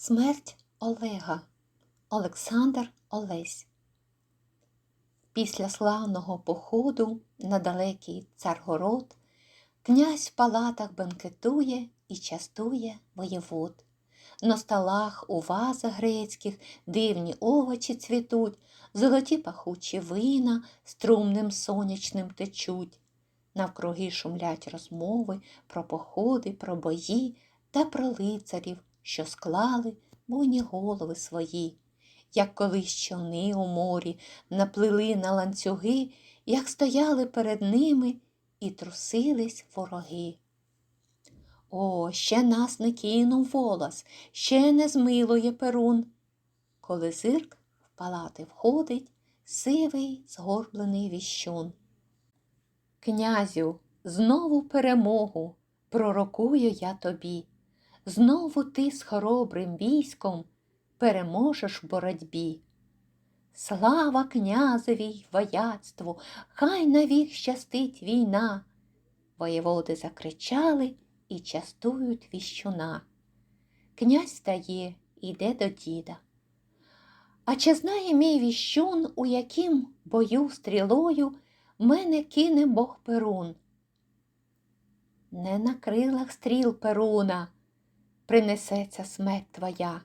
Смерть Олега Олександр Олесь. Після славного походу на далекий царгород князь в палатах бенкетує і частує воєвод. На столах у вазах грецьких дивні овочі цвітуть, золоті пахучі вина струмним сонячним течуть. Навкруги шумлять розмови про походи, про бої та про лицарів, що склали буйні голови свої, як колись човни у морі наплили на ланцюги, як стояли перед ними і трусились вороги. О, ще нас не кинув волос, ще не змилує перун. Коли зирк в палати входить, сивий згорблений віщун. Князю, знову перемогу пророкую я тобі. Знову ти з хоробрим військом переможеш в боротьбі. Слава князеві й вояцтву, хай навік щастить війна. Воєводи закричали і частують віщуна. Князь стає, іде до діда. А чи знає мій віщун, у яким бою стрілою мене кине Бог Перун? Не на крилах стріл Перуна принесеться смерть твоя.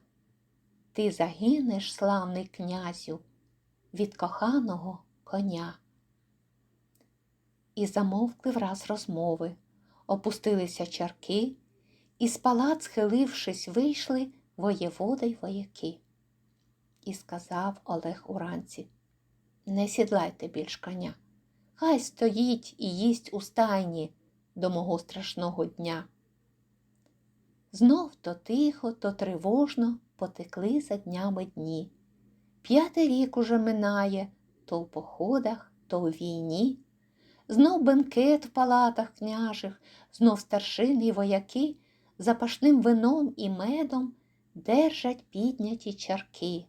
Ти загинеш, славний князю, від коханого коня. І замовкли враз розмови, опустилися чарки, і з палат, схилившись, вийшли воєвода й вояки. І сказав Олег уранці Не сідлайте більш коня, хай стоїть і їсть у стайні до мого страшного дня. Знов то тихо, то тривожно потекли за днями дні. П'ятий рік уже минає то в походах, то у війні. Знов бенкет в палатах княжих, знов старшини й вояки запашним вином і медом держать підняті чарки.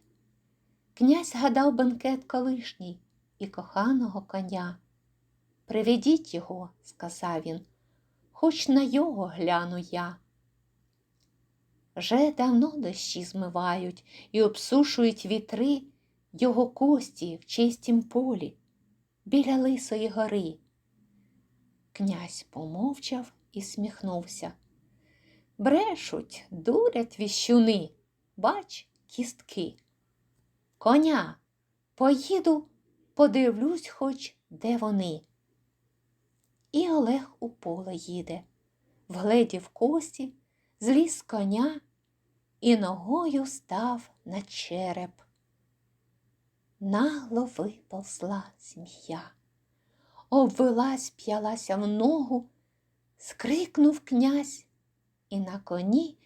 Князь гадав бенкет колишній і коханого коня. Приведіть його, сказав він, хоч на його гляну я. Вже давно дощі змивають і обсушують вітри його кості в чистім полі біля лисої гори. Князь помовчав і сміхнувся. Брешуть, дурять віщуни, бач, кістки. Коня, поїду, подивлюсь, хоч де вони. І Олег у поле їде, вгледів кості, зліз коня і ногою став на череп. Нагло виползла змія, обвелась, п'ялася в ногу, скрикнув князь, і на коні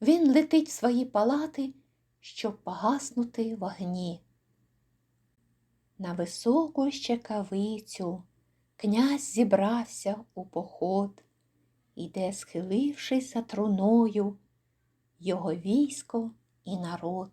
він летить в свої палати, щоб погаснути вогні. На високу щекавицю князь зібрався у поход, іде, схилившись за труною, його військо і народ.